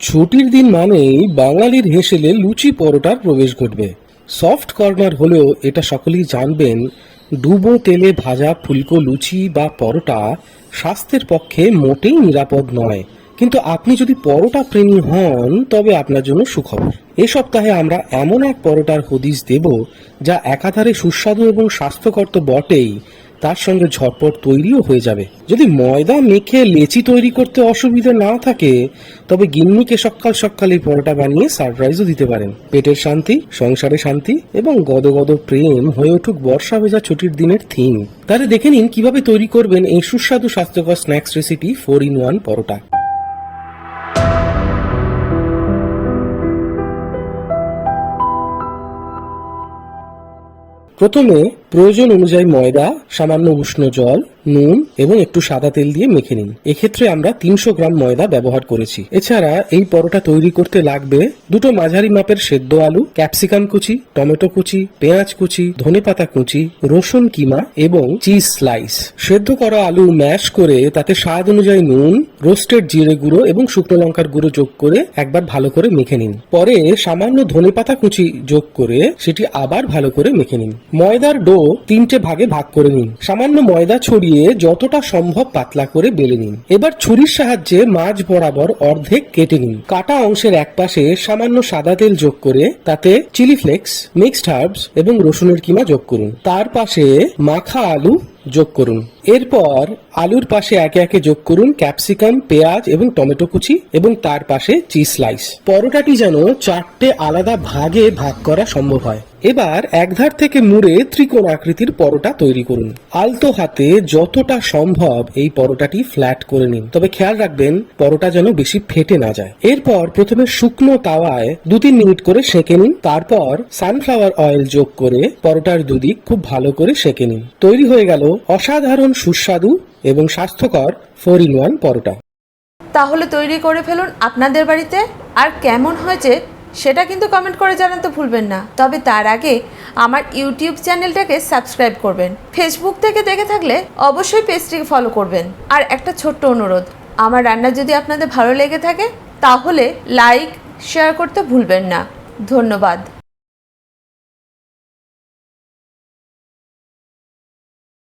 ছুটির দিন মানেই বাঙালির হেসেলে লুচি পরোটার প্রবেশ ঘটবে। সফট কর্নার হলেও এটা সকলেই জানবেন, ডুবো তেলে ভাজা ফুলকো লুচি বা পরোটা স্বাস্থ্যের পক্ষে মোটেই নিরাপদ নয়। কিন্তু আপনি যদি পরোটা প্রেমী হন, তবে আপনার জন্য সুখবর। এ সপ্তাহে আমরা এমন এক পরোটার হদিস দেব, যা একাধারে সুস্বাদু এবং স্বাস্থ্যকর তো বটেই তার সঙ্গে ঝটপট তৈরিও হয়ে যাবে। যদি ময়দা মেখে লেচি তৈরি করতে অসুবিধা না থাকে, তবে গিন্নিকে সকাল সকাল পরোটা বানিয়ে সারপ্রাইজও দিতে পারেন। পেটের শান্তি, সংসারে শান্তি এবং গদগদ প্রেম হয়ে উঠুক বর্ষা ভেজা ছুটির দিনের থিম তাহলে দেখে নিন কীভাবে তৈরি করবেন এই সুস্বাদু স্বাস্থ্যকর snacks recipe four in one paratha. প্রথমে প্রয়োজন অনুযায়ী ময়দা, সামান্য উষ্ণ জল, নুন এবং একটু সাদা তেল দিয়ে মেখে নিন। এক্ষেত্রে আমরা তিনশো গ্রাম ময়দা ব্যবহার করেছি। এছাড়া এই পরোটা তৈরি করতে লাগবে দুটো মাঝারি মাপের সেদ্ধ আলু, ক্যাপসিকাম কুচি, টমেটো কুচি, পেঁয়াজ কুচি, ধনেপাতা কুচি, রসুন কিমা এবং চিজ স্লাইস। সেদ্ধ করা আলু ম্যাশ করে তাতে স্বাদ অনুযায়ী নুন, রোস্টেড জিরে গুঁড়ো এবং শুকনো লঙ্কার গুঁড়ো যোগ করে একবার ভালো করে মেখে নিন। পরে সামান্য ধনেপাতা কুচি যোগ করে সেটি আবার ভালো করে মেখে নিন। ময়দার ডো তিনটে ভাগে ভাগ করে নিন। সামান্য ময়দা ছড়িয়ে যতটা সম্ভব পাতলা করে বেলে নিন। এবার ছুরির সাহায্যে মাঝ বরাবর অর্ধেক কেটে নিন। কাটা অংশের এক পাশে সামান্য সাদা তেল যোগ করে তাতে চিলি ফ্লেক্স, মিক্সড হার্বস এবং রসুনের কিমা যোগ করুন। তার পাশে মাখা আলু যোগ করুন। এরপর আলুর পাশে একে একে যোগ করুন ক্যাপসিকাম, পেঁয়াজ এবং টমেটো কুচি এবং তার পাশে চিজ স্লাইস। পরোটাটি যেন চারটে আলাদা ভাগে ভাগ করা সম্ভব হয়। এবার একধার থেকে মুড়ে ত্রিকোণ আকৃতির পরোটা তৈরি করুন। আলতো হাতে যতটা সম্ভব এই পরোটাটি ফ্ল্যাট করে নিন। তবে খেয়াল রাখবেন, পরোটা যেন বেশি ফেটে না যায়। এরপর প্রথমে শুকনো তাওয়ায় দু তিন মিনিট করে সেঁকে নিন। তারপর সানফ্লাওয়ার অয়েল যোগ করে পরোটার দুদিক খুব ভালো করে সেঁকে নিন। তৈরি হয়ে গেল অসাধারণ সুস্বাদু এবং স্বাস্থ্যকর ফোর ইন ওয়ান পরোটা। তাহলে তৈরি করে ফেলুন আপনাদের বাড়িতে। আর কেমন হয়েছে সেটা কিন্তু কমেন্ট করে জানাতে ভুলবেন না। তবে তার আগে আমার ইউটিউব চ্যানেলটাকে সাবস্ক্রাইব করবেন। ফেসবুক থেকে দেখে থাকলে অবশ্যই পেজটিকে ফলো করবেন। আর একটা ছোট্ট অনুরোধ, আমার রান্না যদি আপনাদের ভালো লেগে থাকে, তাহলে লাইক শেয়ার করতে ভুলবেন না। ধন্যবাদ।